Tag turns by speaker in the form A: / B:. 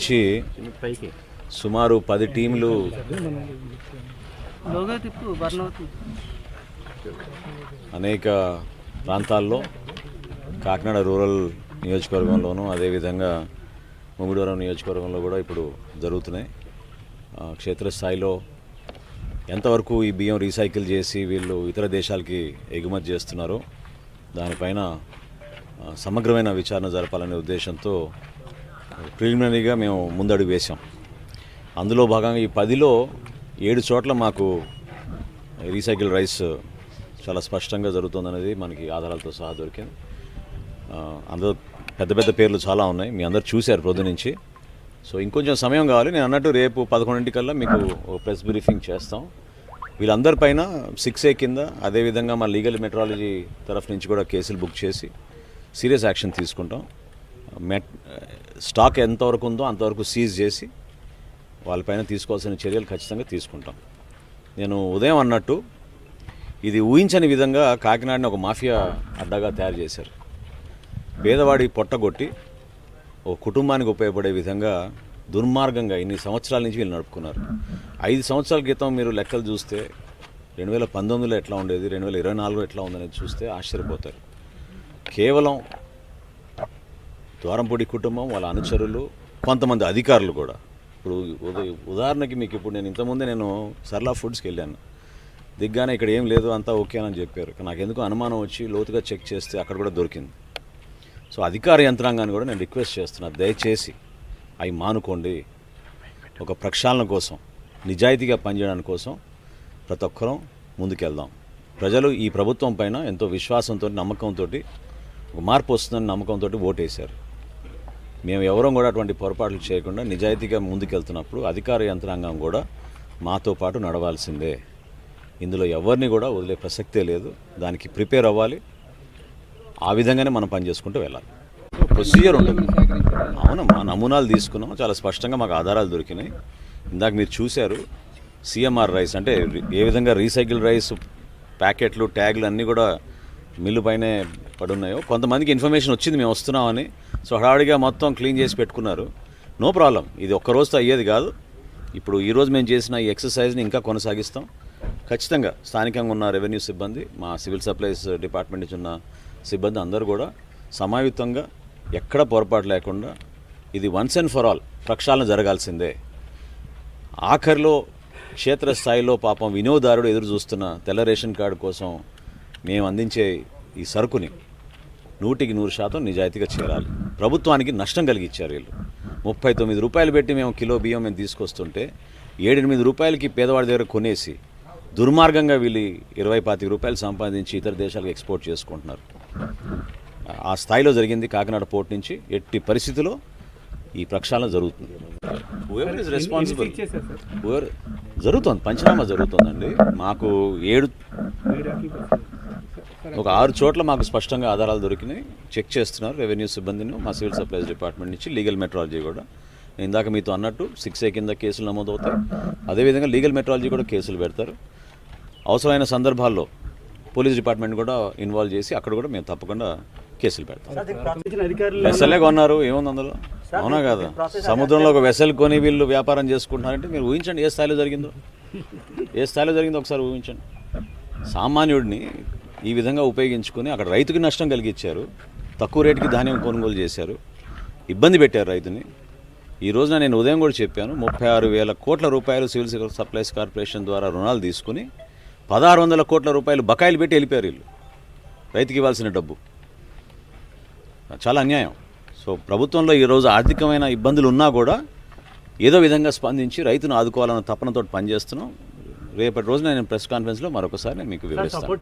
A: నుంచి సుమారు పది టీంలు అనేక ప్రాంతాల్లో కాకినాడ రూరల్ నియోజకవర్గంలోనూ అదేవిధంగా ముమ్మిడివరం నియోజకవర్గంలో కూడా ఇప్పుడు జరుగుతున్నాయి. క్షేత్రస్థాయిలో ఎంతవరకు ఈ బియ్యం రీసైకిల్ చేసి వీళ్ళు ఇతర దేశాలకి ఎగుమతి చేస్తున్నారో దానిపైన సమగ్రమైన విచారణ జరపాలనే ఉద్దేశంతో ప్రిలిమినరీగా మేము ముందడుగు వేశాం. అందులో భాగంగా ఈ పదిలో ఏడు చోట్ల మాకు రీసైకిల్ రైస్ చాలా స్పష్టంగా జరుగుతుందనేది మనకి ఆధారాలతో సహా దొరికింది. అందులో పెద్ద పెద్ద పేర్లు చాలా ఉన్నాయి. మీ అందరు చూశారు ప్రొద్దు నుంచి. సో ఇంకొంచెం సమయం కావాలి. నేను అన్నట్టు రేపు పదకొండింటికల్లా మీకు ప్రెస్ బ్రీఫింగ్ చేస్తాం. వీళ్ళందరిపైన సిక్స్ ఏ కింద అదేవిధంగా మా లీగల్ మెట్రాలజీ తరఫు నుంచి కూడా కేసులు బుక్ చేసి సీరియస్ యాక్షన్ తీసుకుంటాం. మెట్ స్టాక్ ఎంతవరకు ఉందో అంతవరకు సీజ్ చేసి వాళ్ళపైన తీసుకోవాల్సిన చర్యలు ఖచ్చితంగా తీసుకుంటాం. నేను ఉదయం అన్నట్టు ఇది ఊహించని విధంగా కాకినాడని ఒక మాఫియా అడ్డాగా తయారు చేశారు. పేదవాడి పొట్టగొట్టి ఓ కుటుంబానికి ఉపయోగపడే విధంగా దుర్మార్గంగా ఇన్ని సంవత్సరాల నుంచి వీళ్ళు నడుపుకున్నారు. ఐదు సంవత్సరాల క్రితం మీరు లెక్కలు చూస్తే రెండు వేల పంతొమ్మిదిలో ఎట్లా ఉండేది రెండు వేల ఇరవై నాలుగులో ఎట్లా ఉందనేది చూస్తే ఆశ్చర్యపోతారు. కేవలం ద్వారంపూడి కుటుంబం వాళ్ళ అనుచరులు కొంతమంది అధికారులు కూడా. ఇప్పుడు ఉదాహరణకి మీకు ఇప్పుడు నేను ఇంతకుముందే నేను సర్లా ఫుడ్స్కి వెళ్ళాను. దిగ్గానే ఇక్కడ ఏం లేదు అంతా ఓకే అని చెప్పారు. నాకు ఎందుకు అనుమానం వచ్చి లోతుగా చెక్ చేస్తే అక్కడ కూడా దొరికింది. సో అధికార యంత్రాంగాన్ని కూడా నేను రిక్వెస్ట్ చేస్తున్నా. దయచేసి అవి మానుకోండి. ఒక ప్రక్షాళన కోసం నిజాయితీగా పనిచేయడానికి కోసం ప్రతి ఒక్కరం ముందుకెళ్దాం. ప్రజలు ఈ ప్రభుత్వం పైన ఎంతో విశ్వాసంతో నమ్మకంతో ఒక మార్పు వస్తుందని నమ్మకంతో ఓటేశారు. మేము ఎవరం కూడా అటువంటి పొరపాట్లు చేయకుండా నిజాయితీగా ముందుకెళ్తున్నప్పుడు అధికార యంత్రాంగం కూడా మాతో పాటు నడవాల్సిందే. ఇందులో ఎవరిని కూడా వదిలే ప్రసక్తే లేదు. దానికి ప్రిపేర్ అవ్వాలి. ఆ విధంగానే మనం పని చేసుకుంటూ వెళ్ళాలి. ప్రొసీజర్ ఉంటుంది. అవును మా నమూనాలు తీసుకున్నాం. చాలా స్పష్టంగా మాకు ఆధారాలు దొరికినాయి. ఇందాక మీరు చూశారు సిఎంఆర్ రైస్ అంటే ఏ విధంగా రీసైకిల్ రైస్ ప్యాకెట్లు ట్యాగ్లు అన్నీ కూడా మిల్లు పైనే పడున్నాయో కొంతమందికి ఇన్ఫర్మేషన్ వచ్చింది మేము వస్తున్నామని. సో హడావిడిగా మొత్తం క్లీన్ చేసి పెట్టుకున్నారు. No problem. ఇది ఒక్క రోజుతో అయ్యేది కాదు. ఇప్పుడు ఈరోజు మేము చేసిన ఈ ఎక్సర్సైజ్ని ఇంకా కొనసాగిస్తాం. ఖచ్చితంగా స్థానికంగా ఉన్న రెవెన్యూ సిబ్బంది మా సివిల్ సప్లైస్ డిపార్ట్మెంట్ నుంచి ఉన్న సిబ్బంది అందరూ కూడా సమాయుక్తంగా ఎక్కడ పొరపాటు లేకుండా ఇది వన్స్ అండ్ ఫర్ ఆల్ ప్రక్షాళన జరగాల్సిందే. ఆఖరిలో క్షేత్రస్థాయిలో పాపం వినియోగదారుడు ఎదురు చూస్తున్న తెల్ల రేషన్ కార్డు కోసం మేము అందించే ఈ సరుకుని నూటికి నూరు శాతం నిజాయితీగా చేరాలి. ప్రభుత్వానికి నష్టం కలిగించారు వీళ్ళు. ముప్పై తొమ్మిది రూపాయలు పెట్టి మేము కిలో బియ్యం మేము తీసుకొస్తుంటే ఏడెనిమిది రూపాయలకి పేదవాడి దగ్గర కొనేసి దుర్మార్గంగా వీళ్ళు ఇరవై పాతిక రూపాయలు సంపాదించి ఇతర దేశాలకు ఎక్స్పోర్ట్ చేసుకుంటున్నారు. ఆ స్థాయిలో జరిగింది కాకినాడ పోర్ట్ నుంచి ఎట్టి పరిస్థితిలో ఈ ప్రక్షాళన జరుగుతుంది. Responsible, whoever- జరుగుతుంది పంచనామా జరుగుతుందండి. మాకు ఏడు ఒక ఆరు చోట్ల మాకు స్పష్టంగా ఆధారాలు దొరికినాయి. చెక్ చేస్తున్నారు రెవెన్యూ సిబ్బందిని మా సివిల్ సప్లైస్ డిపార్ట్మెంట్ నుంచి లీగల్ మెట్రాలజీ కూడా. ఇందాక మీతో అన్నట్టు సిక్స్ ఏ కింద కేసులు నమోదవుతాయి. అదేవిధంగా లీగల్ మెట్రాలజీ కూడా కేసులు పెడతారు. అవసరమైన సందర్భాల్లో పోలీస్ డిపార్ట్మెంట్ కూడా ఇన్వాల్వ్ చేసి అక్కడ కూడా మేము తప్పకుండా కేసులు పెడతాం. వెసలే కొన్నారు ఏముంది అందులో? అవునా కాదా? సముద్రంలో ఒక వెసల్ కొని వీళ్ళు వ్యాపారం చేసుకుంటున్నారంటే మీరు ఊహించండి ఏ స్థాయిలో జరిగిందో. ఏ స్థాయిలో జరిగిందో ఒకసారి ఊహించండి. సామాన్యుడిని ఈ విధంగా ఉపయోగించుకొని అక్కడ రైతుకి నష్టం కలిగించారు తక్కువ రేటుకి ధాన్యం కొనుగోలు చేశారు. ఇబ్బంది పెట్టారు రైతుని. ఈ రోజున నేను ఉదయం కూడా చెప్పాను ముప్పై ఆరు వేల కోట్ల రూపాయలు సివిల్ సప్లైస్ కార్పొరేషన్ ద్వారా రుణాలు తీసుకుని పదహారు వందల కోట్ల రూపాయలు బకాయిలు పెట్టి వెళ్ళిపోయారు వీళ్ళు. రైతుకి ఇవ్వాల్సిన డబ్బు. చాలా అన్యాయం. సో ప్రభుత్వంలో ఈరోజు ఆర్థికమైన ఇబ్బందులు ఉన్నా కూడా ఏదో విధంగా స్పందించి రైతును ఆదుకోవాలన్న తపనతో పనిచేస్తున్నాం. రేపటి రోజున నేను ప్రెస్ కాన్ఫరెన్స్లో మరొకసారి మీకు వివరిస్తాను.